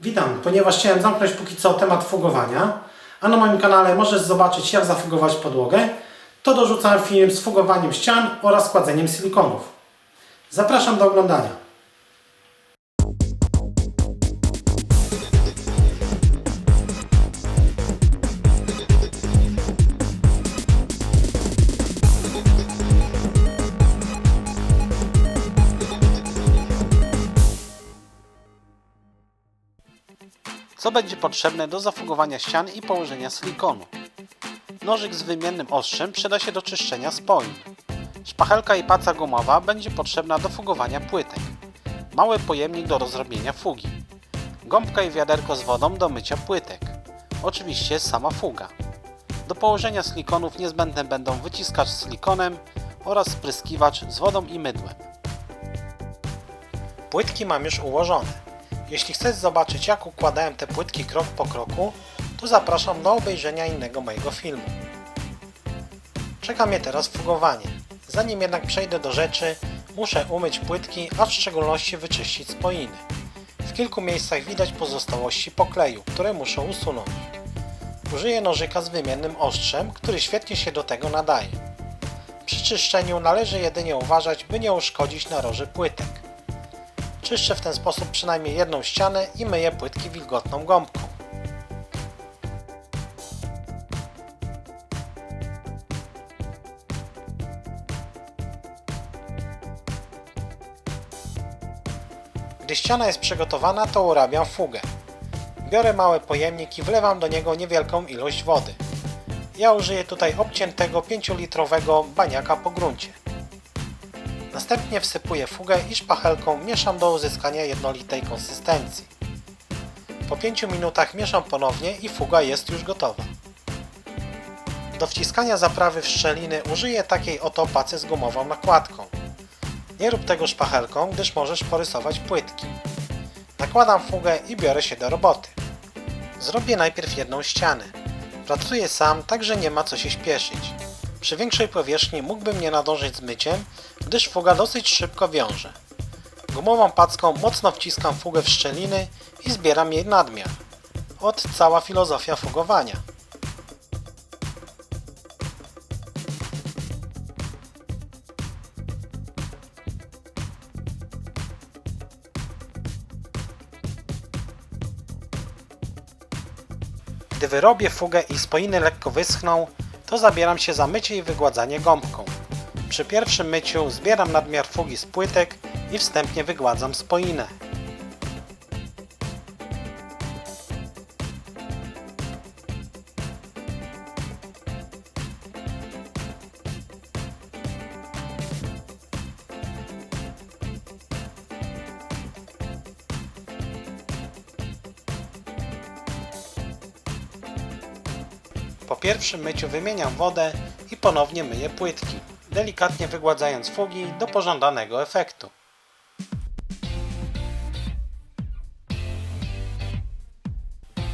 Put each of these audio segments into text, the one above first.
Witam, ponieważ chciałem zamknąć póki co temat fugowania, a na moim kanale możesz zobaczyć jak zafugować podłogę, to dorzucałem film z fugowaniem ścian oraz kładzeniem silikonów. Zapraszam do oglądania. Co będzie potrzebne do zafugowania ścian i położenia silikonu? Nożyk z wymiennym ostrzem przyda się do czyszczenia spoin. Szpachelka i paca gumowa będzie potrzebna do fugowania płytek. Mały pojemnik do rozrobienia fugi. Gąbka i wiaderko z wodą do mycia płytek. Oczywiście sama fuga. Do położenia silikonów niezbędne będą wyciskacz z silikonem oraz spryskiwacz z wodą i mydłem. Płytki mam już ułożone. Jeśli chcesz zobaczyć jak układałem te płytki krok po kroku, to zapraszam do obejrzenia innego mojego filmu. Czeka mnie teraz fugowanie. Zanim jednak przejdę do rzeczy, muszę umyć płytki, a w szczególności wyczyścić spoiny. W kilku miejscach widać pozostałości pokleju, które muszę usunąć. Użyję nożyka z wymiennym ostrzem, który świetnie się do tego nadaje. Przy czyszczeniu należy jedynie uważać, by nie uszkodzić naroży płytek. Czyszczę w ten sposób przynajmniej jedną ścianę i myję płytki wilgotną gąbką. Gdy ściana jest przygotowana, to urabiam fugę. Biorę mały pojemnik i wlewam do niego niewielką ilość wody. Ja użyję tutaj obciętego 5-litrowego baniaka po gruncie. Następnie wsypuję fugę i szpachelką mieszam do uzyskania jednolitej konsystencji. Po 5 minutach mieszam ponownie i fuga jest już gotowa. Do wciskania zaprawy w szczeliny użyję takiej oto pacy z gumową nakładką. Nie rób tego szpachelką, gdyż możesz porysować płytki. Nakładam fugę i biorę się do roboty. Zrobię najpierw jedną ścianę. Pracuję sam, także nie ma co się śpieszyć. Przy większej powierzchni mógłbym nie nadążyć z myciem, gdyż fuga dosyć szybko wiąże. Gumową packą mocno wciskam fugę w szczeliny i zbieram jej nadmiar. Od cała filozofia fugowania. Gdy wyrobię fugę i spoiny lekko wyschną, to zabieram się za mycie i wygładzanie gąbką. Przy pierwszym myciu zbieram nadmiar fugi z płytek i wstępnie wygładzam spoinę. Po pierwszym myciu wymieniam wodę i ponownie myję płytki, delikatnie wygładzając fugi do pożądanego efektu.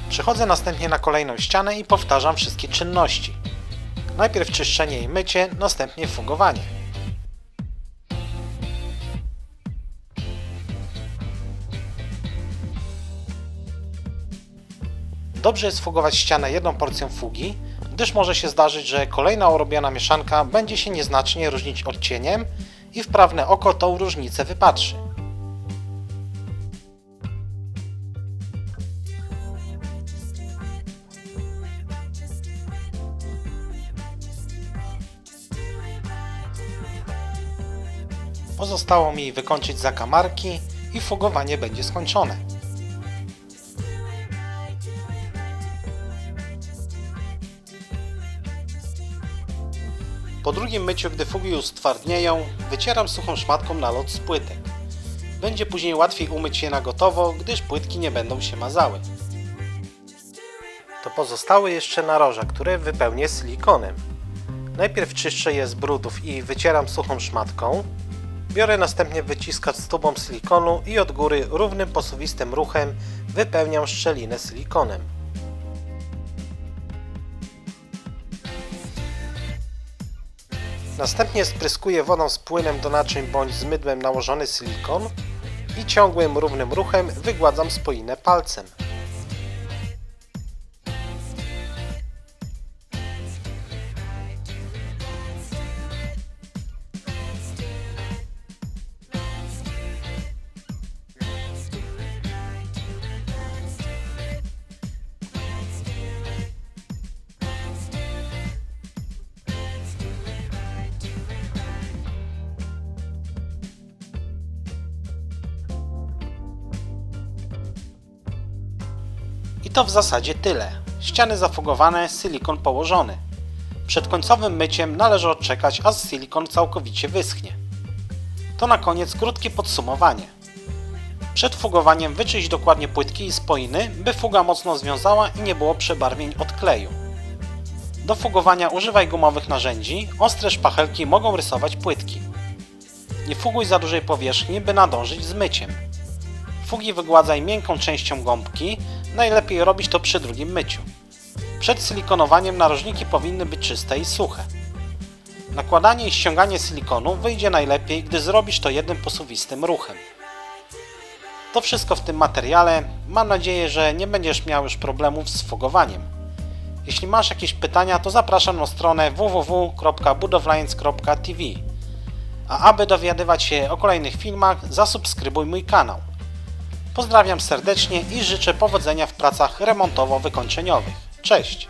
Przechodzę następnie na kolejną ścianę i powtarzam wszystkie czynności. Najpierw czyszczenie i mycie, następnie fugowanie. Dobrze jest fugować ścianę jedną porcją fugi, gdyż może się zdarzyć, że kolejna urobiona mieszanka będzie się nieznacznie różnić odcieniem i wprawne oko tą różnicę wypatrzy. Pozostało mi wykończyć zakamarki i fugowanie będzie skończone. Po drugim myciu, gdy fugi już stwardnieją, wycieram suchą szmatką nalot z płytek. Będzie później łatwiej umyć je na gotowo, gdyż płytki nie będą się mazały. To pozostały jeszcze naroża, które wypełnię silikonem. Najpierw czyszczę je z brudów i wycieram suchą szmatką. Biorę następnie wyciskacz z tubą silikonu i od góry równym posuwistym ruchem wypełniam szczelinę silikonem. Następnie spryskuję wodą z płynem do naczyń bądź z mydłem nałożony silikon i ciągłym, równym ruchem wygładzam spoinę palcem. To w zasadzie tyle. Ściany zafugowane, silikon położony. Przed końcowym myciem należy odczekać, aż silikon całkowicie wyschnie. To na koniec krótkie podsumowanie. Przed fugowaniem wyczyść dokładnie płytki i spoiny, by fuga mocno związała i nie było przebarwień od kleju. Do fugowania używaj gumowych narzędzi, ostre szpachelki mogą rysować płytki. Nie fuguj za dużej powierzchni, by nadążyć z myciem. Fugi wygładzaj miękką częścią gąbki, najlepiej robić to przy drugim myciu. Przed silikonowaniem narożniki powinny być czyste i suche. Nakładanie i ściąganie silikonu wyjdzie najlepiej, gdy zrobisz to jednym posuwistym ruchem. To wszystko w tym materiale. Mam nadzieję, że nie będziesz miał już problemów z fogowaniem. Jeśli masz jakieś pytania, to zapraszam na stronę www.budowlaniec.tv. A aby dowiadywać się o kolejnych filmach, zasubskrybuj mój kanał. Pozdrawiam serdecznie i życzę powodzenia w pracach remontowo-wykończeniowych. Cześć!